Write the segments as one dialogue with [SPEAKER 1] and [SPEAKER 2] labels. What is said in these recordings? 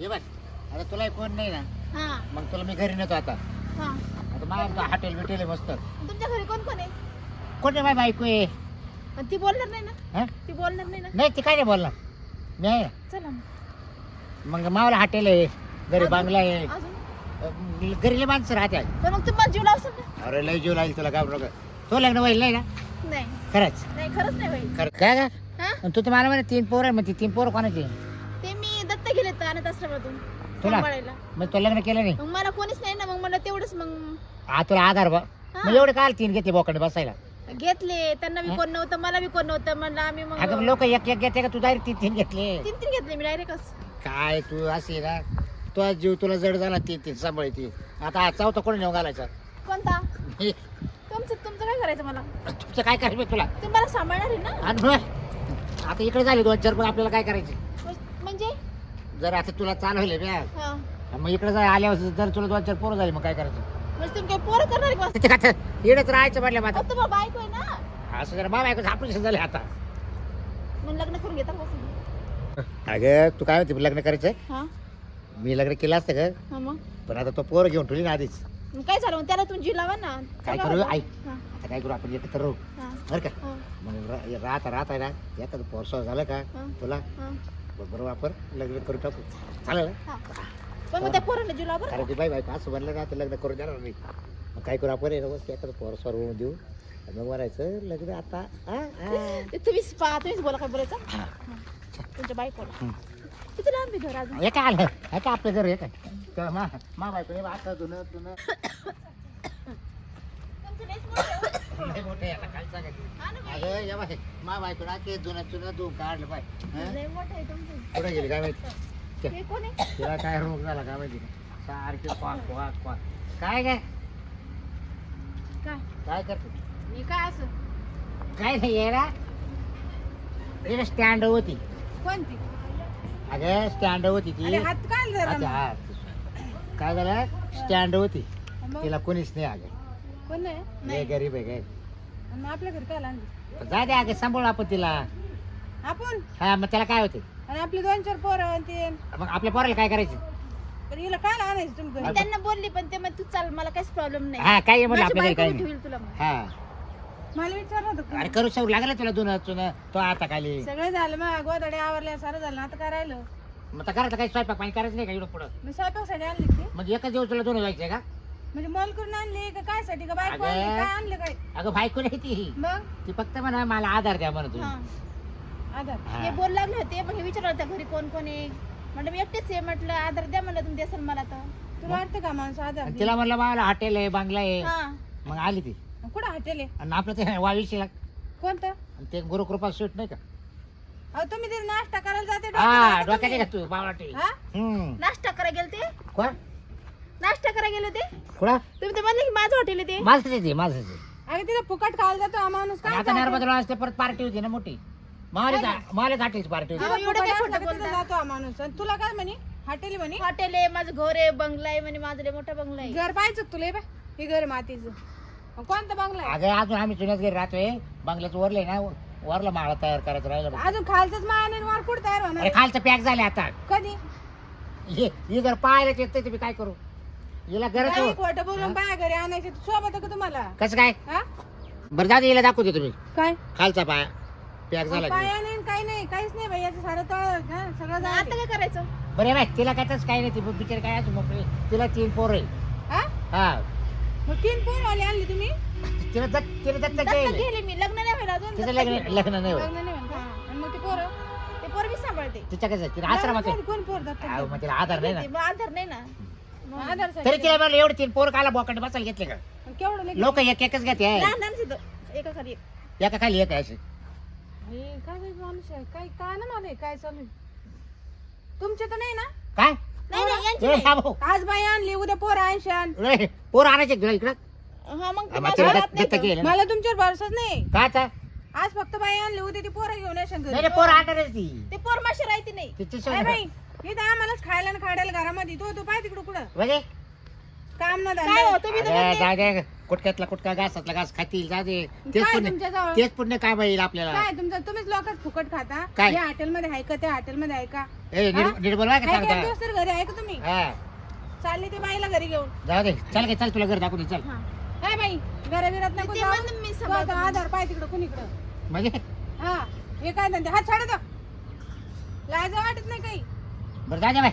[SPEAKER 1] ये बघ आता तुला कोण नाही ना?
[SPEAKER 2] हा.
[SPEAKER 1] मग तुला मी घरी नेतो आता.
[SPEAKER 2] हा.
[SPEAKER 1] आता मला हॉटेल बिटेल आहे मस्त.
[SPEAKER 2] तुमच्या घरी कोण कोण आहे?
[SPEAKER 1] कोण आहे माझी बायको आहे?
[SPEAKER 2] पण ती बोलणार नाही ना?
[SPEAKER 1] हा?
[SPEAKER 2] ती बोलणार नाही ना?
[SPEAKER 1] नाही ती काय नाही बोलणार? मी आहे. ना.
[SPEAKER 2] चला मग.
[SPEAKER 1] मग मावाला हॉटेल आहे घरी
[SPEAKER 2] अजून?
[SPEAKER 1] बांगला आहे.
[SPEAKER 2] अजून?
[SPEAKER 1] अं, घरीले माणसं राहते.
[SPEAKER 2] पण मग तुम्हाला जीव लावसाल ना?
[SPEAKER 1] अरे लय जीव लागेल तुला घाबरू नका. तो लग्न होईल नाही ना?
[SPEAKER 2] नाही.
[SPEAKER 1] खरंच.
[SPEAKER 2] नाही खरंच नाही होईल.
[SPEAKER 1] खरं काय का
[SPEAKER 2] हा?
[SPEAKER 1] तू तर मला म्हणे तीन पोरं आहे मग ती तीन पोरं कोणाची? तुला?
[SPEAKER 2] सांभाळायला.
[SPEAKER 1] मग तो लग्न केलं नाही?
[SPEAKER 2] मग मला कोणीच नाही ना मग मला तेवढंच मग.
[SPEAKER 1] हा तुला आधार बा. मग एवढे काय तीन घेते बोकडे बसायला.
[SPEAKER 2] घेतले त्यांना बी? कोण नव्हतं मला बी कोण नव्हतं म्हणलं आम्ही मग
[SPEAKER 1] अगं लोक एक एक घेते का? तू डायरेक्ट तीन तीन घेतले.
[SPEAKER 2] तीन तीन घेतले मी डायरेक्टच
[SPEAKER 1] काय तू असे ना? तो जीव तुला जड झाला तीन तीन सांभाळती आता हा चौथा कोणी नेऊन घालायचा?
[SPEAKER 2] कोणता?
[SPEAKER 1] हे,
[SPEAKER 2] तुमचं तुमचं काय करायचं मला?
[SPEAKER 1] तुमचं काय करायचं बे तुला?
[SPEAKER 2] तुम्ही मला सांभाळणार आहे ना?
[SPEAKER 1] आणि आता इकडे झाले दोन चार पण आपल्याला काय करायचे?
[SPEAKER 2] म्हण- म्हणजे?
[SPEAKER 1] जर आता तुला चालवले बॅग
[SPEAKER 2] हा.
[SPEAKER 1] मग इकडे जर आल्यावर जर तुला दोन चार पोरं झाली मग काय करायचं?
[SPEAKER 2] म्हणजे तुम्ही काय पोरं करणार आहे का?
[SPEAKER 1] इकडेच राहायचं म्हटलं मग
[SPEAKER 2] अहो, तुम्हाला बायको आहे ना.
[SPEAKER 1] आता असं जर बाबा ऐकून ऑपरेशन झाले आता?
[SPEAKER 2] मग लग्न करून घेता का तुम्ही?
[SPEAKER 1] अगं तू काय म्हणते लग्न करायचं
[SPEAKER 2] हा.
[SPEAKER 1] मी लग्न केलं असतं का
[SPEAKER 2] हा मग?
[SPEAKER 1] पण आता तो पोर घेऊन ठेवली ना आधीच.
[SPEAKER 2] मग काय झालं? मग त्याला तुम्ही जीव लावा ना.
[SPEAKER 1] काय करू?
[SPEAKER 2] हा,
[SPEAKER 1] आता काय करू? आपण एकत्र राहू.
[SPEAKER 2] हा,
[SPEAKER 1] बरं का?
[SPEAKER 2] हा,
[SPEAKER 1] मग राहता राहता ना एखादं पोरसं झालं का?
[SPEAKER 2] हा,
[SPEAKER 1] तुला?
[SPEAKER 2] हा,
[SPEAKER 1] बरोबर आपण लग्न करून टाकू. चालेल ना?
[SPEAKER 2] पण मग त्या पोराला जीव लावा बरं.
[SPEAKER 1] कारण की बाई बाई असं म्हणलं ना तर लग्न करून देणार नाही मग काय करू आपण? ना बस एखादं पोरसवर होऊन देऊ. आणि मग म्हणायचं लग्न आता हा, हा.
[SPEAKER 2] ते तुम्हीच पहा तुम्हीच बोला काय बोलायचं. तुमच्या बायकोला. किती लांब आहे घर अजून?
[SPEAKER 1] हे काय आलं? हे काय आपलं घर हे काय? तर मा मा बायको हे आता जुनं जुनं.
[SPEAKER 2] तुमचं लयच मोठं आहे हो.
[SPEAKER 1] लय मोठं आहे आता काय सांगायचं. अगं या मा ते जुनं धुवून काढलं पाय?
[SPEAKER 2] लय मोठं आहे तुमचं.
[SPEAKER 1] कुठे गेली काय माहिती?
[SPEAKER 2] कोण? आहे
[SPEAKER 1] तिला काय रोग झाला काय माहिती? सारखी क्वाक क्वाक क्वाक काय काय
[SPEAKER 2] काय?
[SPEAKER 1] काय करते?
[SPEAKER 2] हे काय असं?
[SPEAKER 1] काय नाही तिला स्टँड होती.
[SPEAKER 2] कोणती?
[SPEAKER 1] अगं स्टँड होती ती.
[SPEAKER 2] अरे हात काय
[SPEAKER 1] अच्छा? हा. काय झालं? स्टँड होती.
[SPEAKER 2] मग?
[SPEAKER 1] तिला कोणीच नाही अगं
[SPEAKER 2] कोण आहे?
[SPEAKER 1] लय गरीब आहे काय?
[SPEAKER 2] मग आपल्या घरी काय आणली
[SPEAKER 1] जा दे अगं सांभाळू आपण तिला.
[SPEAKER 2] आपण?
[SPEAKER 1] हा मग त्याला काय होते?
[SPEAKER 2] आणि आपली दोन चार पोरं ते.
[SPEAKER 1] मग आपल्या पोराला काय करायचं?
[SPEAKER 2] पण हिला काय आणायचं तुम्ही
[SPEAKER 1] घरी?
[SPEAKER 2] त्यांना बोलली पण ते मग तू चाल मला काहीच प्रॉब्लेम नाही.
[SPEAKER 1] हा काय म्हणलं
[SPEAKER 2] माझी
[SPEAKER 1] आपल्या घरी
[SPEAKER 2] बायको
[SPEAKER 1] काय
[SPEAKER 2] बी
[SPEAKER 1] नाही.
[SPEAKER 2] ठेवील तुला मग.
[SPEAKER 1] हा.
[SPEAKER 2] मला विचारलं होतं
[SPEAKER 1] अरे करू सवड लागलं तुला दोन चुन तो आता खाली.
[SPEAKER 2] सगळं झालं मग गोदडे आवरल्या सारं झालं. आता काय राहिलं?
[SPEAKER 1] मग आता घरात काही स्वयंपाक पाणी करायचं नाही का इकडं पुढं?
[SPEAKER 2] मी स्वयंपाकसाठी आणली ती
[SPEAKER 1] मग एकच दिवस तुला दोन जायचंय का?
[SPEAKER 2] म्हणजे मॉल करून आणली का काय साठी का बायको
[SPEAKER 1] अगं.
[SPEAKER 2] आणली? काय आणलं काय?
[SPEAKER 1] अगं बायको नाही ती.
[SPEAKER 2] मग?
[SPEAKER 1] ती फक्त म्हणा मला आधार द्या म्हणत
[SPEAKER 2] हा. आधार.
[SPEAKER 1] हा.
[SPEAKER 2] हे बोल लागले होते मग हे विचारलं होतं घरी कोण कोण आहे? म्हणलं मी एकटेच आहे. म्हटलं आधार द्या म्हणलं तुम्ही देसाल मला तर. तुला वाटतं का माणूस आधार
[SPEAKER 1] आणि तिला म्हणलं मला हॉटेल आहे बांगला आहे.
[SPEAKER 2] हा.
[SPEAKER 1] मग आली ती.
[SPEAKER 2] कुठं हॉटेल आहे?
[SPEAKER 1] आणि आपलं ते वावीशीला
[SPEAKER 2] कोणतं?
[SPEAKER 1] आणि ते गुरुकृपा स्वीट नाही का?
[SPEAKER 2] अहो तुम्ही तिथे नाश्ता करायला जाते
[SPEAKER 1] हा डोक्यात
[SPEAKER 2] तुम्ही.
[SPEAKER 1] का तू बावळाटी
[SPEAKER 2] हा?
[SPEAKER 1] हम्म.
[SPEAKER 2] नाश्ता करायला गेले ते
[SPEAKER 1] कोण?
[SPEAKER 2] नाश्ता करायला गेले ते
[SPEAKER 1] कुणा
[SPEAKER 2] तुम्ही ते म्हणले की माझं हॉटेल आहे ते.
[SPEAKER 1] माझंच आहे ते माझंच आहे.
[SPEAKER 2] अरे तिथे फुकट खायला जातो हा माणूस
[SPEAKER 1] आणि आता नर्मदा असते परत पार्टी होती ना मोठी. माले माले घाटीची पार्टी होती.
[SPEAKER 2] एवढं काय खोटं बोलता? जातो हा माणूस. आणि तुला काय म्हणे? हॉटेल म्हणे? हॉटेल आहे माझं घर आहे बंगला आहे म्हणे माझं लय मोठा बंगला आहे. घर पाहायचं तुला? हे हे घर मातीचं. कोणता बंगला
[SPEAKER 1] अगं अजून आम्ही जुन्याच घरी राहतोय. बंगल्याचं वरले ना वरला माळा तयार करायचं राहिलं.
[SPEAKER 2] अजून खालचंच माळाने वर कुठं तयार
[SPEAKER 1] अरे खालचं पॅक झाले आता.
[SPEAKER 2] कधी?
[SPEAKER 1] हे हे जर पाहायला येत तुम्ही काय करू? हिला गरज हो.
[SPEAKER 2] खोटं बोलून बाया घरी आणायचे सोबत का तुम्हाला?
[SPEAKER 1] कसं काय?
[SPEAKER 2] हा?
[SPEAKER 1] बरं जाऊ दे हिला दाखवते तुम्ही.
[SPEAKER 2] काय?
[SPEAKER 1] खालचा पाया. पॅक झाला की.
[SPEAKER 2] पाया नाही. काही नाही काहीच नाही बाई याचं सारं तळ हा, सगळं आता काय करायचं?
[SPEAKER 1] बरं आहे तिला काय तसं काही नाही ती बिचारी काय असं मोकळी तिला तीन पोर आहे
[SPEAKER 2] हा?
[SPEAKER 1] हा.
[SPEAKER 2] मग तीन पोर वाले आणली तुम्ही?
[SPEAKER 1] तिला दत्त तिला दत्तक गेले.
[SPEAKER 2] गेले मी लग्न नाही व्हायला अजून.
[SPEAKER 1] तिचं लग्न लग्न नाही होत
[SPEAKER 2] लग्न नाही. आणि मग ते पोरं? ते पोर मी सांभाळते.
[SPEAKER 1] तिच्या कसं तिला आश्रमात आहे.
[SPEAKER 2] कोण पोर दत्तक
[SPEAKER 1] अहो, मग तिला आधार नाही ना?
[SPEAKER 2] मग आधार नाही ना. आधार
[SPEAKER 1] तरी तिला म्हणलं एवढे तीन पोर काला बोकड बसायला घेतले का
[SPEAKER 2] केवढं?
[SPEAKER 1] लोक एक एकच घेते आहे.
[SPEAKER 2] लहान लहान सिद्धं. एका खाली एक.
[SPEAKER 1] एका खाली एक आहे अशी
[SPEAKER 2] हे काय बाई माणूस आहे काय काय ना मला हे काय चालू आहे? तुमचे तर नाही ना
[SPEAKER 1] काय
[SPEAKER 2] नाही नाही यांची
[SPEAKER 1] ए,
[SPEAKER 2] नाही.
[SPEAKER 1] बाबू.
[SPEAKER 2] आज बाई आणली उद्या पोर आणशान
[SPEAKER 1] ए, पोर आणायचे तुला इकडं
[SPEAKER 2] हा मग
[SPEAKER 1] हा, गेले
[SPEAKER 2] मला तुमच्यावर भरोसाच नाही
[SPEAKER 1] काय आता
[SPEAKER 2] आज फक्त बाई आणली उद्या ती पोरं घेऊन येशान
[SPEAKER 1] नाही, पोर ती
[SPEAKER 2] ते पोर माशी राहते नाही बाई इथं आम्हालाच खायला आणि खायला घरामध्ये. तो तू पाय तिकडं कुठं
[SPEAKER 1] म्हणजे
[SPEAKER 2] काम ना तुम्ही
[SPEAKER 1] जाऊ दे. कुटक्यातला कुटका घासातला घास खातील जाऊ दे. तेच
[SPEAKER 2] काय
[SPEAKER 1] पुण्य
[SPEAKER 2] तुमच्याजवळ?
[SPEAKER 1] तेच पुण्य येईल आपल्याला.
[SPEAKER 2] काय तुमचं तुम्हीच लोकच फुकट खाता.
[SPEAKER 1] काय?
[SPEAKER 2] या हॉटेलमध्ये आहे का त्या हॉटेलमध्ये आहे का?
[SPEAKER 1] ए
[SPEAKER 2] हा?
[SPEAKER 1] नीट नीट बोलवा का
[SPEAKER 2] आहे का? दिवस तरी घरी आहे का तुम्ही?
[SPEAKER 1] हा.
[SPEAKER 2] चालले ते बाईला घरी घेऊन.
[SPEAKER 1] जाऊ दे. चल काय चल तुला घर दाखवून दे, चल.
[SPEAKER 2] काय बाई घराबिरात नको
[SPEAKER 3] ते
[SPEAKER 2] जाऊ.
[SPEAKER 3] म्हणून मी
[SPEAKER 2] तो आता आधार पाय तिकडं कुणीकडं?
[SPEAKER 1] म्हणजे?
[SPEAKER 2] हा. हे काय धंदे? हात छाडत लाज वाटत नाही काही?
[SPEAKER 1] बरं जा दे बाय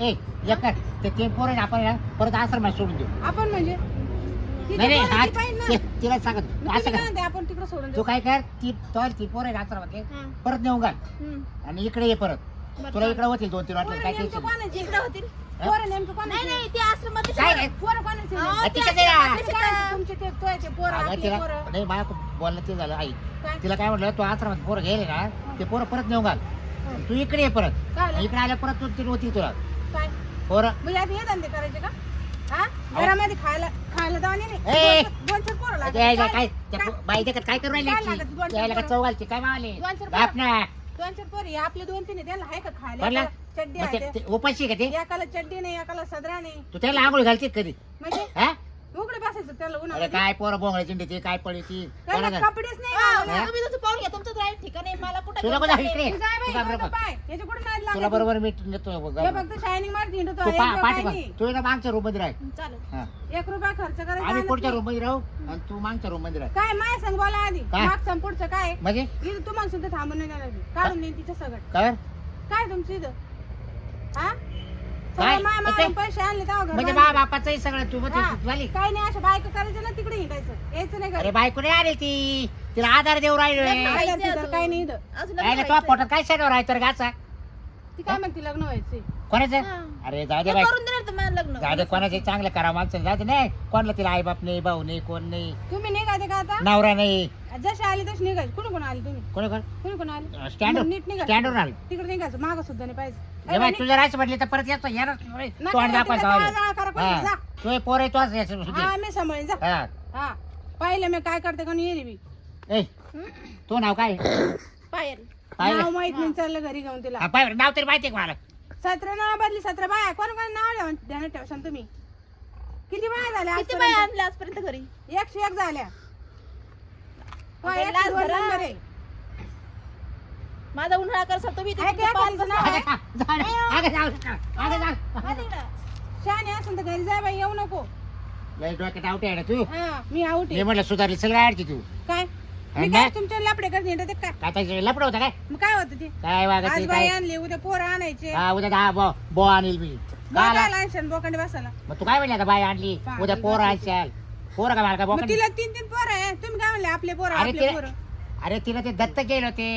[SPEAKER 1] ए एक कर ते तीन पोरं आहे ना, आपण ना परत आश्रमात सोडून देऊ
[SPEAKER 2] आपण म्हणजे तिथे
[SPEAKER 1] नाही नाही
[SPEAKER 2] पोरं
[SPEAKER 1] हा
[SPEAKER 2] ती पाहिजे ना.
[SPEAKER 1] ते- तिला सांगत
[SPEAKER 2] मग
[SPEAKER 1] असं
[SPEAKER 2] काय म्हणते, आपण तिकडं सोडून
[SPEAKER 1] तू
[SPEAKER 2] देऊ
[SPEAKER 1] काय कर ती तो ती पोरं आहे ना आश्रमात परत नेऊन घाल
[SPEAKER 2] हम्म.
[SPEAKER 1] आणि इकडे ये परत तुला इकडे होतील दोन तीन वाटलं
[SPEAKER 2] पोरं
[SPEAKER 1] काय
[SPEAKER 2] नेमकं
[SPEAKER 1] टेन्शन
[SPEAKER 2] कोणाचे?
[SPEAKER 3] इकडे होतील
[SPEAKER 2] पोरं नेमकं
[SPEAKER 3] नाही
[SPEAKER 2] कोणाचे?
[SPEAKER 3] नाही ते आश्रमात
[SPEAKER 1] काय रे?
[SPEAKER 2] पोरं कोणाचे?
[SPEAKER 3] अहो,
[SPEAKER 1] ती
[SPEAKER 3] ते
[SPEAKER 1] कसं आहे?
[SPEAKER 3] आश्रमातले
[SPEAKER 2] तुम्ही काय
[SPEAKER 3] शिका.
[SPEAKER 2] तुमचे ते तोयचे पोरं,
[SPEAKER 1] अगं
[SPEAKER 2] आपले
[SPEAKER 1] तिला
[SPEAKER 2] पोरं.
[SPEAKER 1] नाही मला बोलणं ते झालं आई
[SPEAKER 2] काय?
[SPEAKER 1] तिला काय म्हटलं तू आश्रमात पोरं गेले ना ते पोरं परत नेऊन घाल. तू इकडे ये परत.
[SPEAKER 2] काय? आलं?
[SPEAKER 1] इकडे आल्या परत तू होती तुला.
[SPEAKER 2] काय?
[SPEAKER 1] पोरं.
[SPEAKER 2] हे धंदे करायचे का? हा? घरामध्ये खायला खायला दाणे नाही
[SPEAKER 1] ए!
[SPEAKER 2] दोन- दोन चार पोरं लागतात.
[SPEAKER 1] काय
[SPEAKER 2] काय?
[SPEAKER 1] काय? त्या
[SPEAKER 2] काय?
[SPEAKER 1] बाई देखत काय करू
[SPEAKER 2] काय लागत? दोन
[SPEAKER 1] राहिली
[SPEAKER 2] चार
[SPEAKER 1] यायला का. चौघालची काय मावले?
[SPEAKER 2] दोन चार
[SPEAKER 1] बाप ना.
[SPEAKER 2] दोन चार पोरी. आपले दोन तीन आहे, त्यांना आहे का खायला?
[SPEAKER 1] म्हणलं?
[SPEAKER 2] एकाला चड्डी
[SPEAKER 1] मग
[SPEAKER 2] आहे
[SPEAKER 1] ते-
[SPEAKER 2] ते.
[SPEAKER 1] ते उपाशी आहे का ते?
[SPEAKER 2] एकाला चड्डी नाही एकाला सदरा नाही.
[SPEAKER 1] तू त्याला आंघोळ घालते कधी?
[SPEAKER 2] म्हणजे?
[SPEAKER 1] हा?
[SPEAKER 2] उघडे बसायचं त्याला
[SPEAKER 1] अरे
[SPEAKER 2] उन्हामध्ये
[SPEAKER 1] काय पोरं बोंगळ्या चिंडी ती काय पडी ती?
[SPEAKER 2] त्याला
[SPEAKER 1] कोणाला-
[SPEAKER 2] कपडेच नाही घालायला.
[SPEAKER 3] तुम्ही तुमचं ठिकाण आहे मला कुठं
[SPEAKER 1] तुला कोणा
[SPEAKER 2] तू जाय बाई,
[SPEAKER 1] बरोबर.
[SPEAKER 2] पाय. याच्या कुठं नाद
[SPEAKER 1] तुला
[SPEAKER 2] लागत?
[SPEAKER 1] बरोबर मी नेतो
[SPEAKER 2] हे फक्त शायनिंग मारती हिंडतो
[SPEAKER 1] तू पा-
[SPEAKER 2] नाही.
[SPEAKER 1] तू ना मागच्या रूममध्ये राह.
[SPEAKER 3] चालेल.
[SPEAKER 1] हा.
[SPEAKER 2] एक रुपया खर्च करायचा
[SPEAKER 1] आम्ही पुढच्या
[SPEAKER 2] नाही.
[SPEAKER 1] रूममध्ये राहू आणि तू मागच्या रूममध्ये राह.
[SPEAKER 2] काय माय सांग बोला आधी.
[SPEAKER 1] काय?
[SPEAKER 2] मागचं पुढचं काय?
[SPEAKER 1] म्हणजे?
[SPEAKER 2] इथं तुम्हाला सुद्धा थांबून नाही देणार मी. काढून देईन तिच्या सगळं.
[SPEAKER 1] काय?
[SPEAKER 2] काय तुमचं इथं? हा?
[SPEAKER 1] काय? इथे?
[SPEAKER 2] पैसे आणले तेव्हा घर
[SPEAKER 1] म्हणजे
[SPEAKER 2] बांधलं.
[SPEAKER 1] बा बापाचंही सगळं तू मग. झाली
[SPEAKER 2] काय नाही अशा बायका करायचं ना तिकडे हिंडायचं यायचं नाही
[SPEAKER 1] अरे
[SPEAKER 2] घरी.
[SPEAKER 1] बायको नाही आली ती तिला आधार देऊ
[SPEAKER 3] लग्न व्हायचंय
[SPEAKER 2] तर
[SPEAKER 3] अजून.
[SPEAKER 2] काय नाही इथं
[SPEAKER 3] अजून लग्न
[SPEAKER 1] यायला तो
[SPEAKER 3] व्हायचंय.
[SPEAKER 1] पोटात काय शेडवर आहे तर गाचा
[SPEAKER 2] ती काय म्हणते लग्न व्हायचंय
[SPEAKER 1] कोणाचं
[SPEAKER 3] हा.
[SPEAKER 1] अरे जाऊ दे
[SPEAKER 3] हे
[SPEAKER 1] बाई
[SPEAKER 3] करून देणार तुम्हाला लग्न
[SPEAKER 1] जाऊ दे कोणाचे चांगलं करा माणसं जाऊ दे नाही कोणाला तिला आई बाप नाही भाऊ नाही कोण नाही
[SPEAKER 2] तुम्ही निघायचे का आता
[SPEAKER 1] नवरा नाही
[SPEAKER 2] जसे आले तसे निघायचे. कुणी कोण आले तुम्ही?
[SPEAKER 1] कोणी कोण?
[SPEAKER 2] कुणी कोण आले? मग नीट निघा.
[SPEAKER 1] स्टँडवर आली.
[SPEAKER 2] तिकडे निघायचं माग सुद्धा नाही पाहिजे.
[SPEAKER 1] हे राहायचं म्हटली तर परत येतो. येणार
[SPEAKER 2] नका
[SPEAKER 1] तू आणि
[SPEAKER 2] तिकडे
[SPEAKER 1] दाखवायचा
[SPEAKER 2] जाळा
[SPEAKER 1] वाले.
[SPEAKER 2] जाळा करा कोणी, जा.
[SPEAKER 1] हा तू हे पोर आहे तोच याचं सुद्धा.
[SPEAKER 2] हा मी सांभाळीन. जा.
[SPEAKER 1] हा.
[SPEAKER 2] हा. पाहिलं मी काय करते कोणी येईल मी
[SPEAKER 1] ए तू नाव काय?
[SPEAKER 3] पायल.
[SPEAKER 1] पाहिलं?
[SPEAKER 2] नाव माहीत नाही. चाललं घरी घेऊन तिला.
[SPEAKER 1] हा, नाव तरी माहिती आहे का मला?
[SPEAKER 2] सतरा नाव बदली सतरा बाया. कोण कोण नाव ठेवा- ध्यानात ठेवशान तुम्ही. किती बाया झाल्या
[SPEAKER 3] किती बाय
[SPEAKER 2] आजपर्यंत?
[SPEAKER 3] आणल्या आजपर्यंत घरी?
[SPEAKER 2] एकशे एक झाल्या.
[SPEAKER 3] अगं,
[SPEAKER 2] एकशे
[SPEAKER 3] लाज
[SPEAKER 2] दोन
[SPEAKER 3] धरा.
[SPEAKER 2] नंबर आहे.
[SPEAKER 3] माझा उन्हाळा करसा तुम्ही
[SPEAKER 2] आहे का एखादीचं नाव आहे?
[SPEAKER 1] अगं, जाऊ दे, अगं, जाऊ दे, अगं, जाऊ.
[SPEAKER 3] हा, तिकडं.
[SPEAKER 2] शहाणे असेल तर घरी जाय बाई येऊ नको
[SPEAKER 1] लय डोक्यात आवटे आहे ना तू
[SPEAKER 2] हा मी आउट
[SPEAKER 1] मी
[SPEAKER 2] आहे
[SPEAKER 1] म्हटलं सुधारली सगळं अडची तू
[SPEAKER 2] काय मी? तुमच्या लपडे करते हिंडते काय
[SPEAKER 1] काय त्याचं लपड होतं काय
[SPEAKER 2] मग काय होतं ते
[SPEAKER 1] काय वागत
[SPEAKER 2] आज
[SPEAKER 1] ते
[SPEAKER 2] बाई
[SPEAKER 1] काय
[SPEAKER 2] आणली उद्या पोरं आणायचे
[SPEAKER 1] हा उद्या दहा बो बो आणील मी काय आला?
[SPEAKER 2] बघायला आणशान बोकांडे बसायला
[SPEAKER 1] मग तू काय म्हणली आता बाई आणली उद्या पोरं. आणशाल पोरं का मला काय
[SPEAKER 2] मग
[SPEAKER 1] बोकड?
[SPEAKER 2] तिला तीन तीन पोरं आहे. तुम्ही काय म्हणले आपले पोरं
[SPEAKER 1] अरे
[SPEAKER 2] आपले
[SPEAKER 1] ते-
[SPEAKER 2] पोरं?
[SPEAKER 1] अरे तिला ते दत्त गेलो ते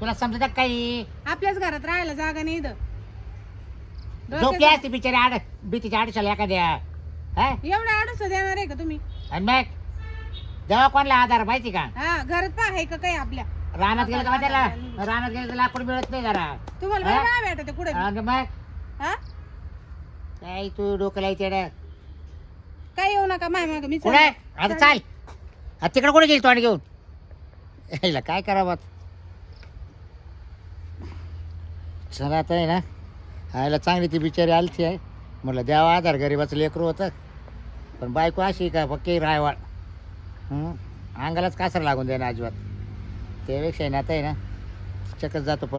[SPEAKER 1] तुला समजत काही?
[SPEAKER 2] आपल्याच घरात राहायला जागा नाही इथं.
[SPEAKER 1] झोपली
[SPEAKER 2] डोक्यात-
[SPEAKER 1] असते बिचारी आड भीतीच्या आडशाला एखाद्या. हा?
[SPEAKER 2] एवढा अडस देणार आहे का तुम्ही?
[SPEAKER 1] आणि मग? जेव्हा कोणला आधार माहिती का?
[SPEAKER 2] हा घरात पहा आहे का काही आपल्या
[SPEAKER 1] रानात गेलं का त्याला? रानात गेलं तर लाकूड मिळत नाही जरा.
[SPEAKER 2] तुम्हाला
[SPEAKER 1] हा?
[SPEAKER 2] काय भेटत कुठे
[SPEAKER 1] आणि मग?
[SPEAKER 2] हा?
[SPEAKER 1] काय तू डोकं लायचे रे?
[SPEAKER 2] काय येऊ नका माय माग मी
[SPEAKER 1] कुठे. आता चाल. आता तिकडे कुठे गेली तोंड घेऊन? यायला काय करावं चला आता आहे ना. आयला चांगली ती बिचारी आलती आहे. म्हटलं द्यावा आधार गरीबाचं लेकरू होतं. पण बायको अशी का पक्की रायवाळ हं? अंगालाच कासर लागून द्या ना अजिबात. त्यापेक्षा आहे ना आता आहे ना चकच जातो पण.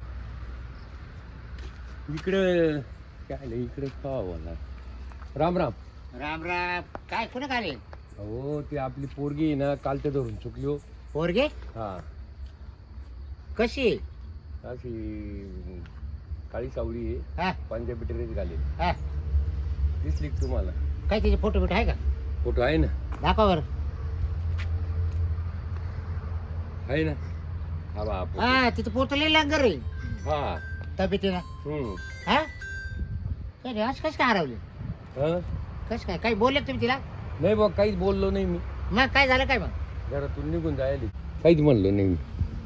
[SPEAKER 4] इकडे काय इकडे ना राम राम.
[SPEAKER 1] राम राम. काय कुठे खाली?
[SPEAKER 4] अहो ती आपली पोरगी आहे ना कालच्या धरून चुकली हो.
[SPEAKER 1] पोरगे?
[SPEAKER 4] हा.
[SPEAKER 1] कशी?
[SPEAKER 4] अशी काळी सावळी आहे.
[SPEAKER 1] हा.
[SPEAKER 4] पंजाबी ड्रेस घालेल.
[SPEAKER 1] हा.
[SPEAKER 4] दिसली का तुम्हाला?
[SPEAKER 1] काय तिचे फोटो बिटो आहे का?
[SPEAKER 4] फोटो आहे ना.
[SPEAKER 1] दाखवा बरं.
[SPEAKER 4] आहे ना. हा बा.
[SPEAKER 1] हा तिचं पोरतं लई लंगर रे
[SPEAKER 4] हा.
[SPEAKER 1] तब्येतीनं.
[SPEAKER 4] हम्म.
[SPEAKER 1] हा? काय रे, आज कसं काय हरवली?
[SPEAKER 4] हा?
[SPEAKER 1] कसं काय? काही बोलले का तुम्ही तिला?
[SPEAKER 4] नाही बा काहीच बोललो नाही मी.
[SPEAKER 1] मग काय झालं काय मग?
[SPEAKER 4] घरातून निघून जायला काहीच म्हणलो नाही मी.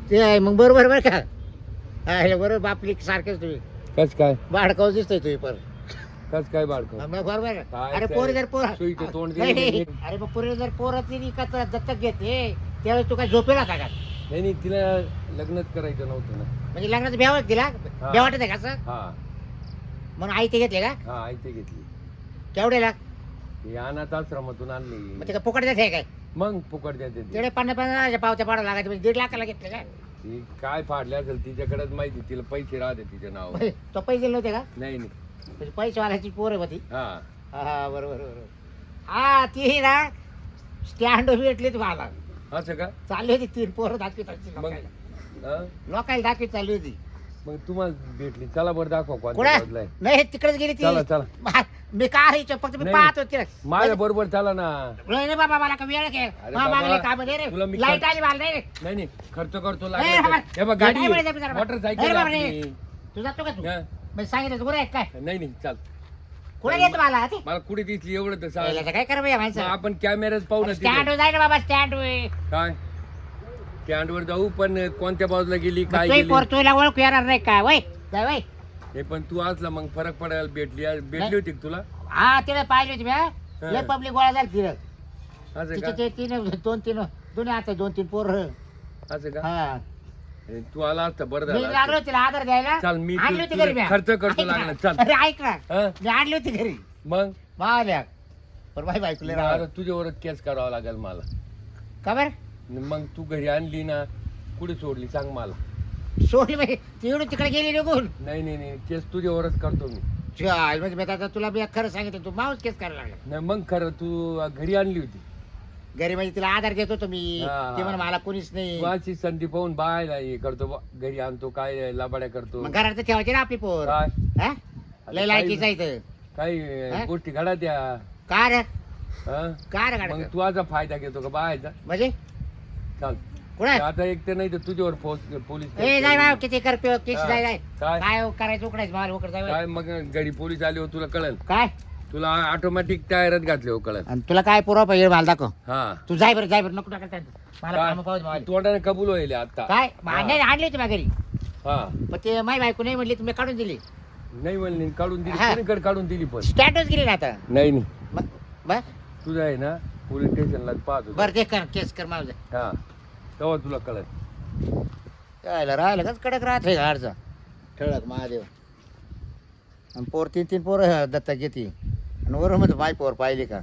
[SPEAKER 1] ते आहे मग बरोबर बरं का? हा हे बरोबर बापली सारखेच तुम्ही.
[SPEAKER 4] कस काय?
[SPEAKER 1] भाडकाव दिसतोय तुम्ही पर
[SPEAKER 4] कस काय बाळक
[SPEAKER 1] मग बरोबर आहे.
[SPEAKER 4] काय
[SPEAKER 1] अरे पोरी जर पोर
[SPEAKER 4] सुईचं तोंड दिलं
[SPEAKER 1] नाही. अरे मग पोरी जर पोरं तिने का तर दत्तक घेते? त्यावेळेस तू काय झोपेला होता का?
[SPEAKER 4] नाही नाही तिला लग्नच करायचं नव्हतं ना.
[SPEAKER 1] म्हणजे लग्नाचं ब्याव तिला? ब्याव वाटत आहे का असं?
[SPEAKER 4] हा.
[SPEAKER 1] म्हणून आई ते घेतले का?
[SPEAKER 4] हा घेतली.
[SPEAKER 1] केवढेला
[SPEAKER 4] ही अनाथ आश्रमातून आणली.
[SPEAKER 1] मग ते का फुकट देते काय?
[SPEAKER 4] मग फुकट देते ती.
[SPEAKER 1] तेवढे पन्नास पन्नास पावत्या पाडा लागायचे म्हणजे दीड लाखाला घेतले काय?
[SPEAKER 4] ती काय फाडल्या असेल तिच्याकडेच माहिती तिला पैसे राहते तिच्या नाव
[SPEAKER 1] होय, तो पैसे नव्हते का?
[SPEAKER 4] नाही नाही.
[SPEAKER 1] म्हणजे पैसेवाल्याची पोर आहे होती.
[SPEAKER 4] हा.
[SPEAKER 1] हा बरोबर बरोबर. हा ती ना स्टँड भेटली ती मला
[SPEAKER 4] असं का?
[SPEAKER 1] चालली होती तीन पोरं दाखवीत होती
[SPEAKER 4] मग
[SPEAKER 1] लोकांना.
[SPEAKER 4] हा?
[SPEAKER 1] दाखवीत चालली होती.
[SPEAKER 4] मग तुम्हाला भेटली. चला बरं दाखवा
[SPEAKER 1] कुठे?
[SPEAKER 4] कोणत्या बाजूला आहे.
[SPEAKER 1] नाही तिकडेच गेली ती.
[SPEAKER 4] चला चला.
[SPEAKER 1] मा- मी काय फक्त मी
[SPEAKER 4] नाही.
[SPEAKER 1] पाहत होते
[SPEAKER 4] माझ्या बरोबर चला ना.
[SPEAKER 1] नाही रे बाबा मला का वेळ घे
[SPEAKER 4] अरे
[SPEAKER 1] मा-
[SPEAKER 4] बाबा,
[SPEAKER 1] मागले काम
[SPEAKER 4] तुला
[SPEAKER 1] रे.
[SPEAKER 4] मी लाइट
[SPEAKER 1] आली मला नाही रे.
[SPEAKER 4] नाही नाही. खर्च करतो. तर. हे बघ गाडी मोटरसायकल
[SPEAKER 1] बाबा, नाही.
[SPEAKER 4] आपली.
[SPEAKER 1] तू जातो का तू?
[SPEAKER 4] हा?
[SPEAKER 1] मी सांगितलं आहे काय?
[SPEAKER 4] नाही नाही चाल.
[SPEAKER 1] कुठे येतो मला ते?
[SPEAKER 4] मला कुठे दिसली एवढं तर सांग.
[SPEAKER 1] याला काय कर बे
[SPEAKER 4] मग
[SPEAKER 1] माणसं
[SPEAKER 4] आपण कॅमेऱ्यात पाहू ना
[SPEAKER 1] स्टँड
[SPEAKER 4] तिथे.
[SPEAKER 1] वर जाय ना बाबा स्टँड वर.
[SPEAKER 4] काय? स्टँडवर जाऊ पण कोणत्या बाजूला गेली काय
[SPEAKER 1] तुही
[SPEAKER 4] गेली?
[SPEAKER 1] पोर तुला ओळख येणार नाही काय वय जाय वय.
[SPEAKER 4] हे पण तू असला मग फरक पडायला भेटली भेटली. होती का तुला?
[SPEAKER 1] हा तिला पाहिजे होती मी. लय पब्लिक गोळा झाली तिला
[SPEAKER 4] असं
[SPEAKER 1] तिचे
[SPEAKER 4] का?
[SPEAKER 1] ते तीन दोन तीन दोन्ही आता दोन तीन पोर.
[SPEAKER 4] असं का?
[SPEAKER 1] हा.
[SPEAKER 4] हे तू आला असता बरं
[SPEAKER 1] मी
[SPEAKER 4] झालं
[SPEAKER 1] लागलो
[SPEAKER 4] असतं.
[SPEAKER 1] तिला आधार द्यायला.
[SPEAKER 4] चल, मी
[SPEAKER 1] आणली होती घरी मी.
[SPEAKER 4] खर्च करतो
[SPEAKER 1] ऐक ना.
[SPEAKER 4] लागला, चल.
[SPEAKER 1] अरे ऐक ना.
[SPEAKER 4] हा?
[SPEAKER 1] मी आणली होती घरी.
[SPEAKER 4] मग?
[SPEAKER 1] मावल्या पण बाई बायकुले
[SPEAKER 4] मग आता तुझ्यावर केस करावा लागेल मला.
[SPEAKER 1] का बर?
[SPEAKER 4] मग तू घरी आणली ना कुठे सोडली सांग मला.
[SPEAKER 1] सोडली बाई ती इकडून तिकडे गेली निघून.
[SPEAKER 4] नाही नाही नाही केस तुझ्यावरच करतो मी.
[SPEAKER 1] म्हणजे मी आता तुला मी खरं सांगितलं तू मावच केस करायला लागला.
[SPEAKER 4] नाही मग खरं तू घरी आणली होती.
[SPEAKER 1] घरी म्हणजे तिला आधार देत होतो मी.
[SPEAKER 4] हा.
[SPEAKER 1] ते म्हणे मला कोणीच नाही.
[SPEAKER 4] संधी पाहून बाय हे करतो बा. घरी आणतो काय लाबाड्या करतो.
[SPEAKER 1] मग घरात तर ठेवायची ना आपली पोर.
[SPEAKER 4] काय?
[SPEAKER 1] हा? लय लायकीचा
[SPEAKER 4] काही
[SPEAKER 1] इथं.
[SPEAKER 4] काही? गोष्टी घडा त्या.
[SPEAKER 1] का रे?
[SPEAKER 4] हा?
[SPEAKER 1] का रे
[SPEAKER 4] मग
[SPEAKER 1] गाडी
[SPEAKER 4] तू आता फायदा घेतो का बायचा?
[SPEAKER 1] म्हणजे?
[SPEAKER 4] चाल. आता एक तर नाही तर तुझ्यावर पोच- पोलीस
[SPEAKER 1] ए
[SPEAKER 4] करेल.
[SPEAKER 1] बाय किती कर पिऊ, किती
[SPEAKER 4] हा.
[SPEAKER 1] जाय जाय.
[SPEAKER 4] काय?
[SPEAKER 1] काय हो करायचं उकडायचं मला उकड जाय
[SPEAKER 4] काय मग घरी पोलीस आले हो तुला कळल.
[SPEAKER 1] काय?
[SPEAKER 4] तुला ऑटोमॅटिक टायरात घातले हो कळल.
[SPEAKER 1] आणि तुला काय पुरावा पाहिजे मला दाखव.
[SPEAKER 4] हा.
[SPEAKER 1] तू जाय बरं जाय बरं नको टाका त्यात. मला
[SPEAKER 4] काय?
[SPEAKER 1] कामं पाहू दे मला.
[SPEAKER 4] तोंडाने कबूल होईल आता.
[SPEAKER 1] काय. नाही आणली होती माझ्या घरी
[SPEAKER 4] हा.
[SPEAKER 1] पण ते माई बायको नाही म्हणली तुम्ही काढून दिली.
[SPEAKER 4] नाही म्हणली काढून दिली.
[SPEAKER 1] हा.
[SPEAKER 4] कोणीकडे काढून दिली पण?
[SPEAKER 1] स्टँडच गेली ना आता.
[SPEAKER 4] नाही नाही.
[SPEAKER 1] मग बस
[SPEAKER 4] तुझं आहे ना पोलीस स्टेशनला पाहतो.
[SPEAKER 1] बरं ते कर केस कर माझं
[SPEAKER 4] हा. तेव्हा तुला कळत
[SPEAKER 1] यायला राहिलं का कडक राहत घरचा ठळक महादेव. आणि पोर तीन तीन पोरं दत्ता घेते. आणि वरून मध्ये माय पोर पाहिली का?